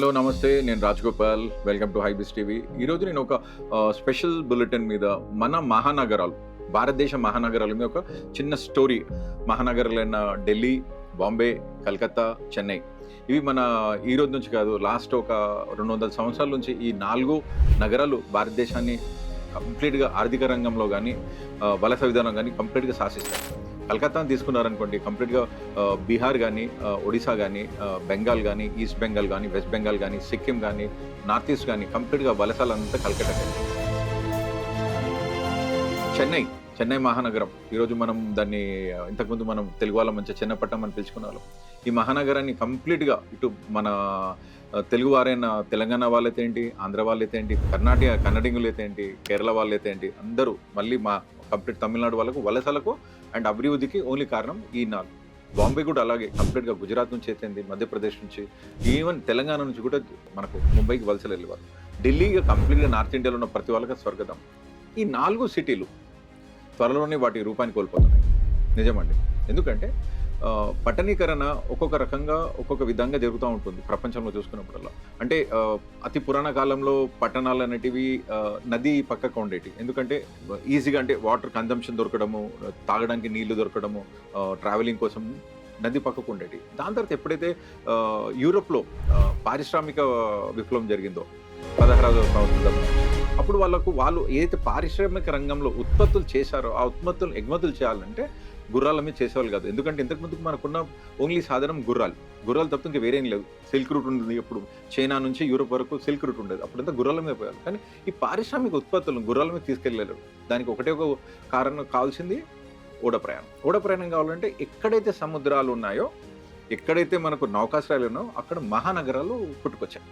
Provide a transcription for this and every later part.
Hello నమస్తే. నేను Rajagopal. Welcome to Hybiz TV. ఈరోజు నేను ఒక స్పెషల్ బులెటిన్ మీద మన మహానగరాలు భారతదేశ మహానగరాల మీద ఒక చిన్న స్టోరీ. మహానగరాలైన ఢిల్లీ బాంబే కలకత్తా చెన్నై. ఇవి మన ఈ రోజు నుంచి కాదు లాస్ట్ ఒక రెండు వందల సంవత్సరాల నుంచి ఈ నాలుగు నగరాలు భారతదేశాన్ని కంప్లీట్గా ఆర్థిక రంగంలో కానీ వలస విధానం కానీ కంప్లీట్గా శాసిస్తాయి. కలకత్తాను తీసుకున్నారనుకోండి కంప్లీట్గా బీహార్ కానీ ఒడిశా కానీ బెంగాల్ కానీ ఈస్ట్ బెంగాల్ కానీ వెస్ట్ బెంగాల్ కానీ సిక్కిం కానీ నార్త్ ఈస్ట్ కానీ కంప్లీట్గా బలసాలంతా కలకత్తా చెన్నై చెన్నై మహానగరం. ఈరోజు మనం దాన్ని ఇంతకుముందు మనం తెలుగు వాళ్ళ మంచి చిన్నపట్నం అని పిలుచుకునే వాళ్ళం. ఈ మహానగరాన్ని కంప్లీట్గా ఇటు మన తెలుగు వారైన తెలంగాణ వాళ్ళైతే ఏంటి ఆంధ్ర వాళ్ళైతే ఏంటి కర్ణాటక కన్నడింగులు అయితే ఏంటి కేరళ వాళ్ళైతే ఏంటి అందరూ మళ్ళీ మా కంప్లీట్ తమిళనాడు వాళ్ళకు వలసలకు అండ్ అభివృద్ధికి ఓన్లీ కారణం ఈ నాలుగు బాంబే కూడా అలాగే కంప్లీట్గా గుజరాత్ నుంచి అయితేంది మధ్యప్రదేశ్ నుంచి ఈవెన్ తెలంగాణ నుంచి కూడా మనకు ముంబైకి వలసలు వెళ్ళేవారు. ఢిల్లీగా కంప్లీట్గా నార్త్ ఇండియాలో ఉన్న ప్రతి వాళ్ళకి స్వర్గతం. ఈ నాలుగు సిటీలు త్వరలోనే వాటి రూపాన్ని కోల్పోతున్నాయి. నిజమండి. ఎందుకంటే పట్టణీకరణ ఒక్కొక్క రకంగా ఒక్కొక్క విధంగా జరుగుతూ ఉంటుంది ప్రపంచంలో చూసుకున్నప్పుడల్లా. అంటే అతి పురాణ కాలంలో పట్టణాలు అనేటివి నది పక్కకు ఉండేవి ఎందుకంటే ఈజీగా అంటే వాటర్ కన్జంప్షన్ దొరకడము తాగడానికి నీళ్ళు దొరకడము ట్రావెలింగ్ కోసం నది పక్కకు ఉండేవి దాని తర్వాత ఎప్పుడైతే యూరోప్లో పారిశ్రామిక విప్లవం జరిగిందో పదహారవ సంవత్సరం అప్పుడు వాళ్ళకు వాళ్ళు ఏదైతే పారిశ్రామిక రంగంలో ఉత్పత్తులు చేశారో ఆ ఉత్పత్తులు ఎగుమతులు చేయాలంటే గుర్రాల మీద చేసేవాళ్ళు కాదు. ఎందుకంటే ఇంతకుముందుకు మనకున్న ఓన్లీ సాధనం గుర్రాలు. గుర్రాలు తప్ప ఇంకా వేరేం లేవు. సిల్క్ రూట్ ఉండేది ఇప్పుడు. చైనా నుంచి యూరోప్ వరకు సిల్క్ రూట్ ఉండేది. అప్పుడంతా గుర్రాల మీద పోయాలి కానీ ఈ పారిశ్రామిక ఉత్పత్తులను గుర్రాల మీద తీసుకెళ్ళలేరు దానికి ఒకటే ఒక కారణం కావాల్సింది ఓడ ప్రయాణం. ఓడ ప్రయాణం కావాలంటే ఎక్కడైతే సముద్రాలు ఉన్నాయో ఎక్కడైతే మనకు నౌకాశ్రయాలు ఉన్నాయో అక్కడ మహానగరాలు పుట్టుకొచ్చాయి.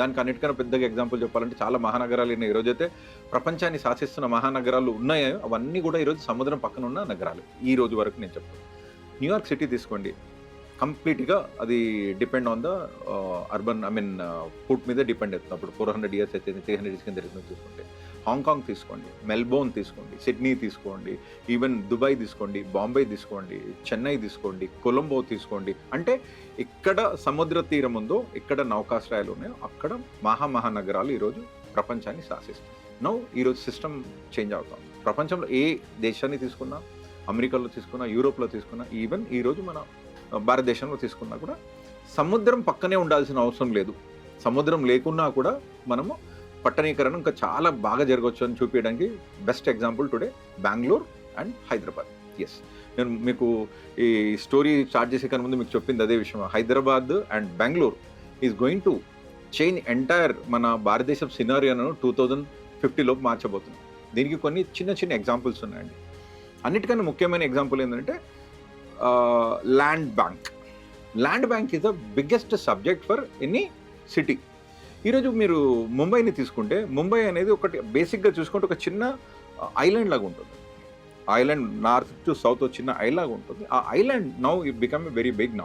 దానికి అన్నిటికన్నా పెద్దగా ఎగ్జాంపుల్ చెప్పాలంటే చాలా మహానగరాలు ఉన్నాయి. ఈరోజైతే ప్రపంచాన్ని శాసిస్తున్న మహానగరాలు ఉన్నాయో అవన్నీ కూడా ఈరోజు సముద్రం పక్కన ఉన్న నగరాలు. ఈ రోజు వరకు నేను చెప్తాను న్యూయార్క్ సిటీ తీసుకోండి. కంప్లీట్గా అది depend on the urban I mean food మీద డిపెండ్ అవుతుంది. అప్పుడు ఫోర్ హండ్రెడ్ ఇయర్స్ అయితే త్రీ హండ్రెడ్ ఇయర్స్ కింద చూసుకుంటే. హాంకాంగ్ తీసుకోండి మెల్బోర్న్ తీసుకోండి సిడ్నీ తీసుకోండి ఈవెన్ దుబాయ్ తీసుకోండి బాంబే తీసుకోండి చెన్నై తీసుకోండి కొలంబో తీసుకోండి. అంటే ఎక్కడ సముద్ర తీరం ఉందో ఎక్కడ నౌకాశ్రయాలు ఉన్నాయో అక్కడ మహామహానగరాలు ఈరోజు ప్రపంచాన్ని శాసిస్తాయి. నో ఈరోజు సిస్టమ్ చేంజ్ అవుతాం. ప్రపంచంలో ఏ దేశాన్ని తీసుకున్నా అమెరికాలో తీసుకున్నా యూరోప్లో తీసుకున్నా ఈవెన్ ఈరోజు మన భారతదేశంలో తీసుకున్నా కూడా సముద్రం పక్కనే ఉండాల్సిన అవసరం లేదు. సముద్రం లేకున్నా కూడా మనము పట్టణీకరణ ఇంకా చాలా బాగా జరగవచ్చు అని చూపించడానికి best example today Bengaluru and Hyderabad yes నేను మీకు ఈ స్టోరీ స్టార్ట్ చేసే కన్నా ముందు మీకు చెప్పింది అదే విషయం. Hyderabad and Bengaluru is going to change entire మన భారతదేశం సినారియోను టూ థౌజండ్ ఫిఫ్టీలోపు మార్చబోతుంది. దీనికి కొన్ని చిన్న చిన్న ఎగ్జాంపుల్స్ ఉన్నాయండి. అన్నిటికన్నా ముఖ్యమైన ఎగ్జాంపుల్ ఏంటంటే land bank land bank is the biggest subject for any city ఈరోజు మీరు ముంబైని తీసుకుంటే ముంబై అనేది ఒకటి బేసిక్గా చూసుకుంటే ఒక చిన్న ఐలాండ్ లాగా ఉంటుంది. ఐలాండ్ నార్త్ టు సౌత్ చిన్న ఐలాండ్ లాగా ఉంటుంది. ఆ island now it become a very big now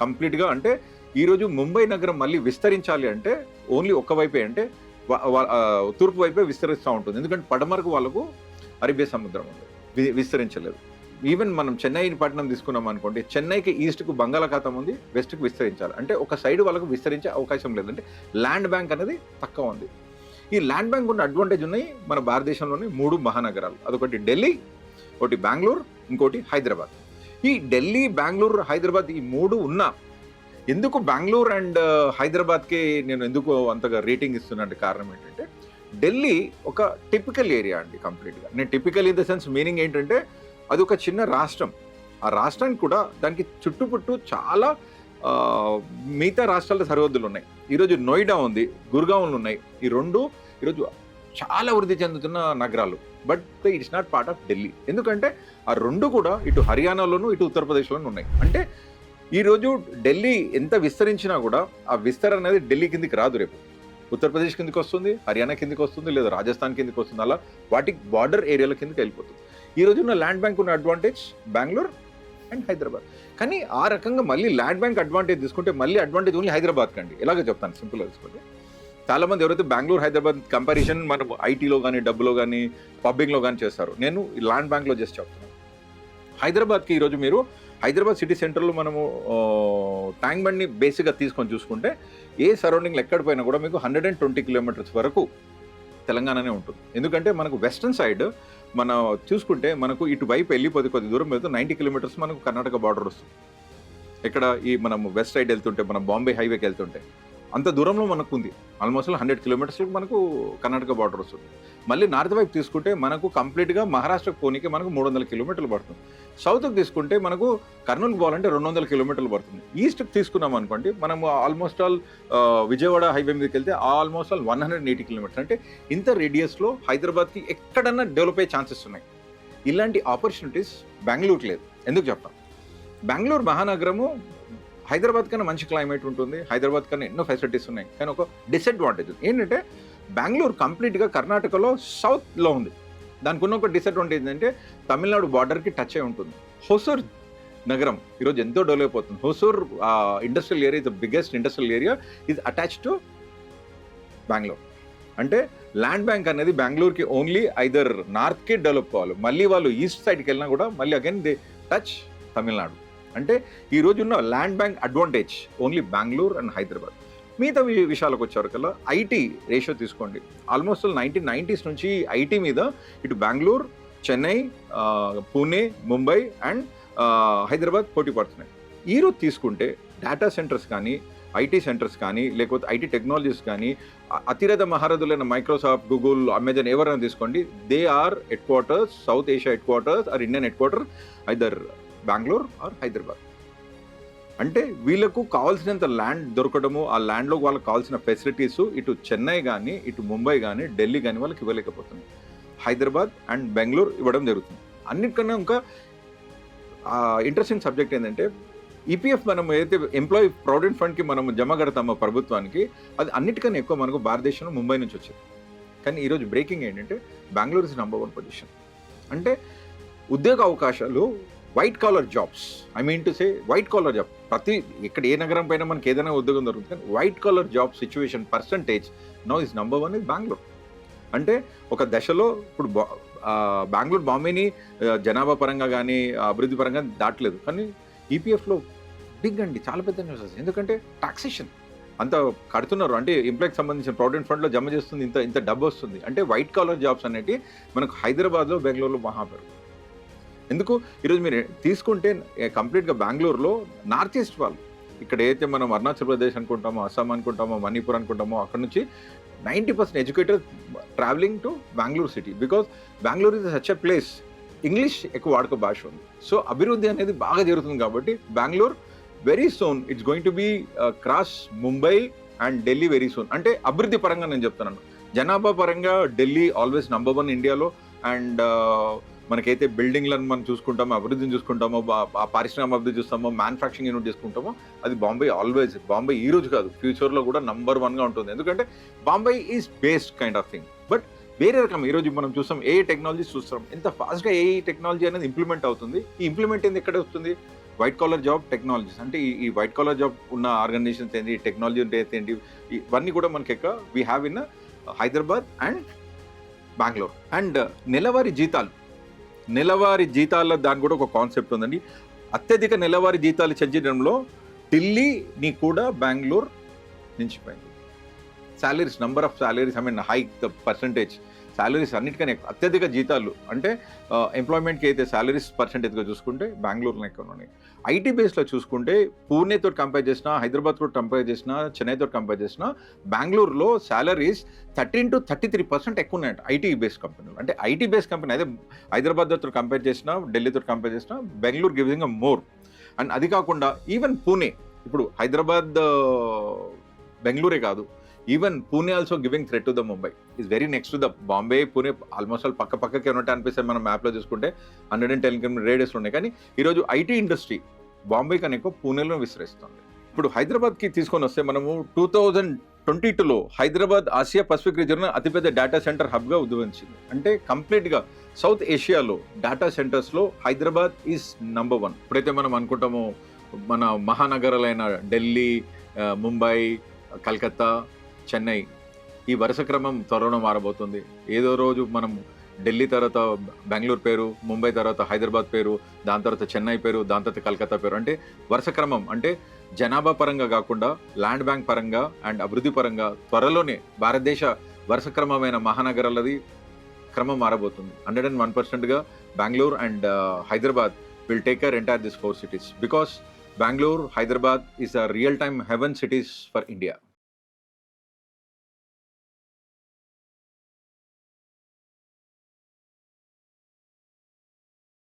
కంప్లీట్గా అంటే ఈరోజు ముంబై నగరం మళ్ళీ విస్తరించాలి అంటే ఓన్లీ ఒక్క వైపే అంటే తూర్పు వైపే విస్తరిస్తూ ఉంటుంది. ఎందుకంటే పడమరకు వాళ్ళకు అరేబియా సముద్రం ఉంది. వి- విస్తరించలేదు. ఈవెన్ మనం చెన్నై పట్టణం తీసుకున్నాం అనుకోండి చెన్నైకి ఈస్ట్కు బంగాళాఖాతం ఉంది వెస్ట్కి విస్తరించాలి. అంటే ఒక సైడ్ వాళ్ళకు విస్తరించే అవకాశం లేదు. అంటే ల్యాండ్ బ్యాంక్ అనేది తక్కువ ఉంది. ఈ ల్యాండ్ బ్యాంక్ ఉన్న అడ్వాంటేజ్ ఉన్నాయి మన భారతదేశంలోని మూడు మహానగరాలు. అదొకటి ఢిల్లీ ఒకటి బెంగళూరు ఇంకోటి హైదరాబాద్. ఈ ఢిల్లీ బెంగళూరు హైదరాబాద్ ఈ మూడు ఉన్నా ఎందుకు బెంగళూరు అండ్ uh, హైదరాబాద్కి నేను ఎందుకు అంతగా రేటింగ్ ఇస్తున్నాను కారణం ఏంటంటే ఢిల్లీ ఒక టిపికల్ ఏరియా అండి కంప్లీట్గా నేను typical in the sense meaning ఏంటంటే అది ఒక చిన్న రాష్ట్రం. ఆ రాష్ట్రానికి కూడా దానికి చుట్టుపుట్టు చాలా మిగతా రాష్ట్రాల సరిహద్దులు ఉన్నాయి. ఈరోజు నోయిడా ఉంది గుర్గావ్లు ఉన్నాయి. ఈ రెండు ఈరోజు చాలా వృద్ధి చెందుతున్న నగరాలు. But it's not part of Delhi. ఎందుకంటే ఆ రెండు కూడా ఇటు హర్యానాలోను ఇటు ఉత్తరప్రదేశ్లోనూ ఉన్నాయి. అంటే ఈరోజు ఢిల్లీ ఎంత విస్తరించినా కూడా ఆ విస్తరణ అనేది ఢిల్లీ కిందికి రాదు రేపు. ఉత్తరప్రదేశ్ కిందకి వస్తుంది హర్యానా కిందకి వస్తుంది లేదా రాజస్థాన్ కిందకి వస్తుంది. అలా వాటి బార్డర్ ఏరియాల కిందకి వెళ్ళిపోతుంది. ఈ ఉన్న ల్యాండ్ బ్యాంక్ ఉన్న అడ్వాంటేజ్ బెంగళూరు అండ్ హైదరాబాద్. కానీ ఆ రకంగా మళ్ళీ ల్యాండ్ బ్యాంక్ అడ్వాంటేజ్ తీసుకుంటే మళ్ళీ అడ్వాంటేజ్ ఓన్లీ హైదరాబాద్ కండి ఇలాగే చెప్తాను సింపుల్గా తీసుకుంటే చాలామంది ఎవరైతే బెంగళూరు హైదరాబాద్ కంపారిజన్ మనం ఐటీలో కానీ డబ్బులో కానీ పబ్బింగ్లో కానీ చేస్తారు నేను ల్యాండ్ బ్యాంక్లో చేసి చెప్తున్నాను హైదరాబాద్కి ఈరోజు మీరు హైదరాబాద్ సిటీ సెంటర్లో మనము ట్యాంక్ బండ్ని బేసిక్గా తీసుకొని చూసుకుంటే ఏ సరౌండింగ్లో ఎక్కడ పోయినా కూడా మీకు హండ్రెడ్ అండ్ ట్వంటీ కిలోమీటర్స్ వరకు తెలంగాణనే ఉంటుంది. ఎందుకంటే మనకు వెస్ట్రన్ సైడ్ మన చూసుకుంటే మనకు ఇటువైపు వెళ్ళిపోతే కొద్ది దూరం వెళ్తే నైంటీ కిలోమీటర్స్ మనకు కర్ణాటక బార్డర్ వస్తుంది. ఇక్కడ ఈ మనం వెస్ట్ సైడ్ వెళ్తుంటే మనం బాంబే హైవేకి వెళ్తుంటే అంత దూరంలో మనకు ఉంది ఆల్మోస్ట్ హండ్రెడ్ కిలోమీటర్స్ మనకు కర్ణాటక బార్డర్ వస్తుంది. మళ్ళీ నార్త్ వైపు తీసుకుంటే మనకు కంప్లీట్గా మహారాష్ట్ర పోనీకి మనకు మూడు వందల కిలోమీటర్లు పడుతుంది. సౌత్కి తీసుకుంటే మనకు కర్నూలు పోవాలంటే రెండు వందల కిలోమీటర్లు పడుతుంది. ఈస్ట్కి తీసుకున్నాం అనుకోండి మనము ఆల్మోస్ట్ ఆల్ విజయవాడ హైవే మీదకి వెళ్తే almost all one hundred eighty kilometers. అంటే ఇంత రేడియస్లో హైదరాబాద్కి ఎక్కడన్నా డెవలప్ అయ్యే ఛాన్సెస్ ఉన్నాయి. ఇలాంటి ఆపర్చునిటీస్ బెంగళూరుకి లేదు. ఎందుకు చెప్తాం? బెంగళూరు మహానగరము హైదరాబాద్ కన్నా మంచి క్లైమేట్ ఉంటుంది హైదరాబాద్ కన్నా ఎన్నో ఫెసిలిటీస్ ఉన్నాయి. కానీ ఒక డిసడ్వాంటేజ్ ఏంటంటే బెంగళూరు కంప్లీట్గా కర్ణాటకలో సౌత్లో ఉంది. దానికి ఉన్న ఒక డిసడ్వాంటేజ్ అంటే తమిళనాడు బార్డర్కి టచ్ అయి ఉంటుంది. హోసూర్ నగరం ఈరోజు ఎంతో డెవలప్ అవుతుంది Hosur industrial area the biggest industrial area is attach to Bengaluru అంటే ల్యాండ్ బ్యాంక్ అనేది బెంగళూరుకి ఓన్లీ ఐదర్ నార్త్కే డెవలప్ కావాలి. మళ్ళీ వాళ్ళు ఈస్ట్ సైడ్కి వెళ్ళినా కూడా మళ్ళీ అగైన్ దే టచ్ తమిళనాడు. అంటే ఈ ఉన్న land bank advantage only Bengaluru and Hyderabad మిగతా విషయాలకు వచ్చారు కల్లా ఐటీ రేషియో తీసుకోండి. ఆల్మోస్ట్ నైన్టీన్ నైంటీస్ నుంచి ఐటీ మీద ఇటు బెంగళూరు చెన్నై పూణే ముంబై అండ్ హైదరాబాద్ పోటీ పడుతున్నాయి. ఈరోజు తీసుకుంటే డేటా సెంటర్స్ కానీ ఐటీ సెంటర్స్ కానీ లేకపోతే ఐటీ టెక్నాలజీస్ కానీ అతిరథ మహారథులైన మైక్రోసాఫ్ట్ గూగుల్ అమెజాన్ ఎవరైనా తీసుకోండి. They are headquarters South Asia headquarters or Indian headquarter either Bengaluru or Hyderabad. అంటే వీళ్ళకు కావాల్సినంత ల్యాండ్ దొరకడము ఆ ల్యాండ్లో వాళ్ళకి కావాల్సిన ఫెసిలిటీస్ ఇటు చెన్నై కానీ ఇటు ముంబై కానీ ఢిల్లీ కానీ వాళ్ళకి ఇవ్వలేకపోతుంది హైదరాబాద్ అండ్ బెంగళూరు ఇవ్వడం జరుగుతుంది. అన్నిటికన్నా ఇంకా ఇంట్రెస్టింగ్ సబ్జెక్ట్ ఏంటంటే ఈపీఎఫ్ మనం ఏదైతే ఎంప్లాయీ ప్రావిడెంట్ ఫండ్కి మనం జమ కడతామో ప్రభుత్వానికి అది అన్నిటికన్నా ఎక్కువ మనకు భారతదేశంలో ముంబై నుంచి వచ్చింది. కానీ ఈరోజు బ్రేకింగ్ ఏంటంటే Bengaluru is number one position అంటే ఉద్యోగ అవకాశాలు white collar jobs I mean to say white collar job ప్రతి ఇక్కడ ఏ నగరం పైన మనకి ఏదైనా ఉద్యోగం దొరుకుతుంది white collar job situation percentage no is number one is Bengaluru అంటే ఒక దశలో ఇప్పుడు బా- బెంగళూరు బాంబేని జనాభా పరంగా కానీ అభివృద్ధి పరంగా దాటలేదు. కానీ ఈపీఎఫ్లో బిగ్ అండి చాలా పెద్ద న్యూస్ ఎందుకంటే టాక్సేషన్ అంత కడుతున్నారు. అంటే ఎంప్లాయ్కి సంబంధించిన ప్రావిడెంట్ ఫండ్లో జమ చేస్తుంది ఇంత ఇంత డబ్బు వస్తుంది. అంటే వైట్ కాలర్ జాబ్స్ అనేవి మనకు హైదరాబాద్లో బెంగళూరులో మహాపెరుగు ఎందుకు? ఈరోజు మీరు తీసుకుంటే కంప్లీట్గా బెంగళూరులో నార్త్ ఈస్ట్ వాళ్ళు. ఇక్కడ ఏదైతే మనం అరుణాచల్ ప్రదేశ్ అనుకుంటామో అస్సాం అనుకుంటామో మణిపూర్ అనుకుంటామో అక్కడ నుంచి ninety percent educated traveling to Bengaluru city. Because Bengaluru is such a place. English ఎక్కువ వాడుక భాష ఉంది. సో అభివృద్ధి అనేది బాగా జరుగుతుంది కాబట్టి Bengaluru very soon it's going to be cross Mumbai and Delhi very soon అంటే అభివృద్ధి పరంగా నేను చెప్తున్నాను. జనాభా పరంగా ఢిల్లీ ఆల్వేస్ నంబర్ వన్ ఇండియాలో అండ్ మనకైతే బిల్డింగ్లను మనం చూసుకుంటామో అభివృద్ధిని చూసుకుంటామో బా- ఆ పారిశ్రామిక అభివృద్ధి చూస్తామో మ్యానుఫ్యాక్చరింగ్ యూనిట్ చూసుకుంటామో అది బాంబే ఆల్వేజ్ బాంబే ఈ రోజు కాదు ఫ్యూచర్లో కూడా నంబర్ వన్గా ఉంటుంది. ఎందుకంటే Bombay is based kind of thing but వేరే రకం ఈరోజు మనం చూస్తాం ఏ టెక్నాలజీ చూస్తాం. ఎంత ఫాస్ట్గా ఏ టెక్నాలజీ అనేది ఇంప్లిమెంట్ అవుతుంది. ఈ ఇంప్లిమెంట్ ఏంది ఎక్కడ వస్తుంది? వైట్ కాలర్ జాబ్ టెక్నాలజీస్ అంటే ఈ- వైట్ కాలర్ జాబ్ ఉన్న ఆర్గనైజేషన్స్ ఏంటి టెక్నాలజీ ఉంటే ఏంటి ఇవన్నీ కూడా మనకి ఎక్క we have in Hyderabad and Bengaluru and నెలవారీ జీతాలు. నెలవారీ జీతాల దాని కూడా ఒక కాన్సెప్ట్ ఉందండి. అత్యధిక నెలవారీ జీతాలు చెంచడంలో ఢిల్లీని కూడా బెంగళూరు నిలిచిపోయింది. Salaries number of salaries I mean hike the percentage salaries అన్నిటికన్నా అత్యధిక జీతాలు అంటే ఎంప్లాయ్మెంట్కి అయితే శాలరీస్ పర్సంటేజ్గా చూసుకుంటే బెంగళూరులో ఎక్కువ ఉన్నాయి. ఐటీ బేస్లో చూసుకుంటే పూణేతో కంపేర్ చేసినా హైదరాబాద్తో కంపేర్ చేసినా చెన్నైతో కంపేర్ చేసినా బెంగళూరులో salaries thirteen to thirty three percent ఎక్కువ ఉన్నాయంట ఐటీ బేస్ కంపెనీలు అంటే ఐటీ బేస్ కంపెనీ అదే హైదరాబాద్తో కంపేర్ చేసినా ఢిల్లీతో కంపేర్ చేసినా బెంగళూరు గివింగ్ మోర్ అండ్ అది కాకుండా ఈవెన్ పూణే ఇప్పుడు హైదరాబాద్ బెంగళూరే కాదు even Pune also giving threat to the Mumbai is very next to the Bombay Pune almost all పక్క పక్కకే ఉన్నట్టు అనిపిస్తే మనం మ్యాప్లో చూసుకుంటే. Hundred and ten kilometer radius ఉన్నాయి కానీ ఈరోజు ఐటీ ఇండస్ట్రీ బాంబే కన్నా ఎక్కువ పూణేలో విస్తరిస్తుంది. ఇప్పుడు హైదరాబాద్కి తీసుకొని వస్తే మనము టూ థౌజండ్ ట్వంటీ టూలో హైదరాబాద్ ఆసియా పసిఫిక్ రీజియన్ అతిపెద్ద డేటా సెంటర్ హబ్గా ఉద్భవించింది. అంటే కంప్లీట్గా సౌత్ ఏషియాలో డేటా సెంటర్స్లో హైదరాబాద్ ఈజ్ నంబర్ వన్ ఇప్పుడైతే మనం అనుకుంటామో మన మహానగరాలైన ఢిల్లీ ముంబై కలకత్తా చెన్నై. ఈ వరుస క్రమం త్వరలో మారబోతుంది. ఏదో రోజు మనం ఢిల్లీ తర్వాత బెంగళూరు పేరు ముంబై తర్వాత హైదరాబాద్ పేరు దాని తర్వాత చెన్నై పేరు దాని తర్వాత కలకత్తా పేరు అంటే వరుస క్రమం. అంటే జనాభా పరంగా కాకుండా ల్యాండ్ బ్యాంక్ పరంగా అండ్ అభివృద్ధి పరంగా త్వరలోనే భారతదేశ వరుస క్రమమైన మహానగరాలది క్రమం మారబోతుంది. హండ్రెడ్ అండ్ వన్ పర్సెంట్గా Bengaluru and Hyderabad will take our entire this four cities because Bengaluru Hyderabad is a real time heaven cities for India